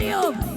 Mario.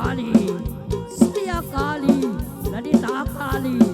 Kali, Sia Kali, Lalita Kali.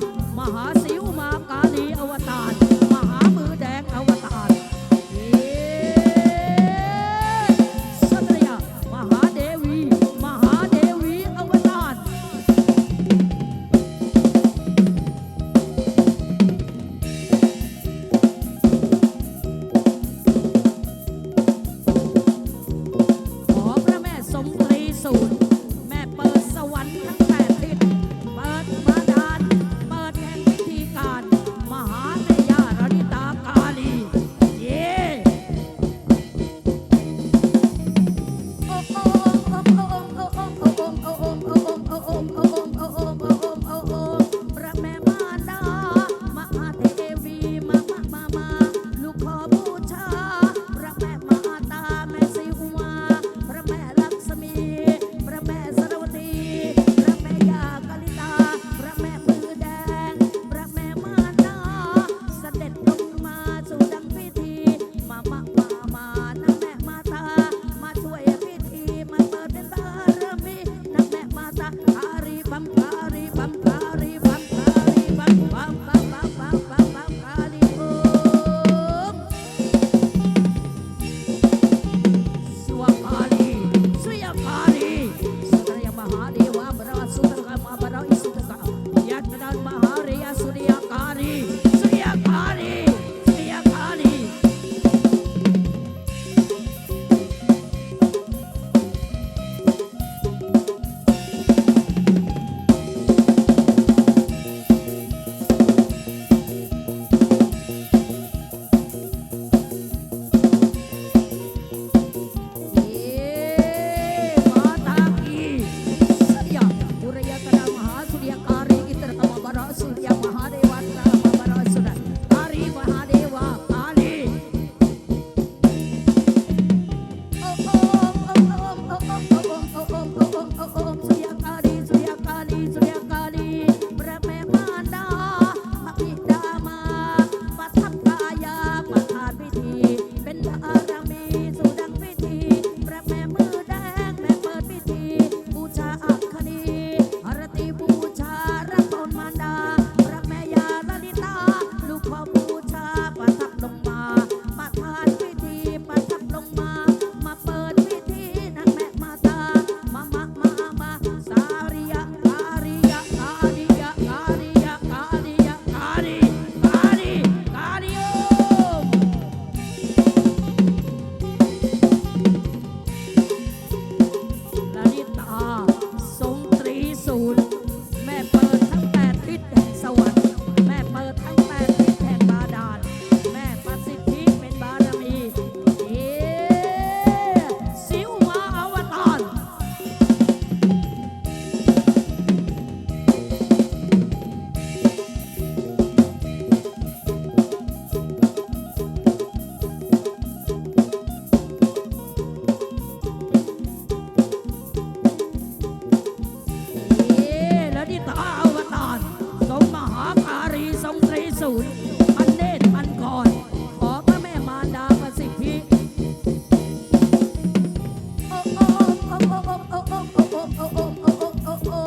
โอ้โอ้โอ้โอ้โอ้โอ้โอ้โอ้โอ้โอ้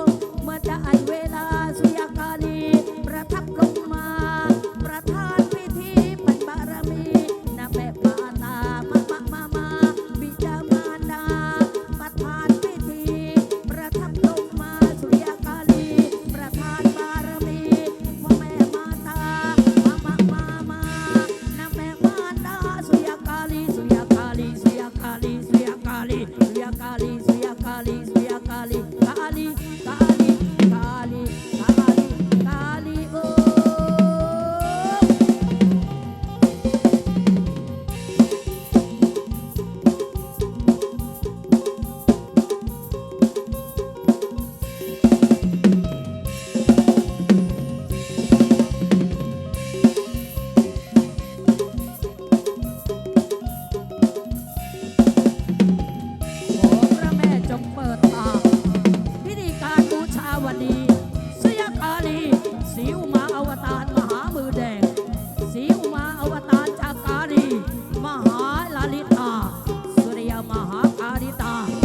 เมื่อได้เวลา 你 ศิวมาอวตารมหามือแดงสิวมาอวตารจากาลีมหาลลิตาสุริยมหาคาริตา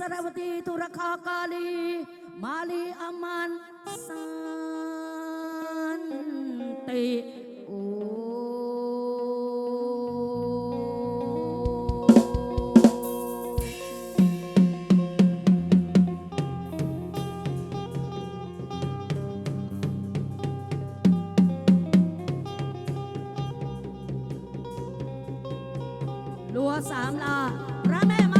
สรวตีตุรคากาลีมาลีอามันสันติโอลัวสามลาพระแม่มา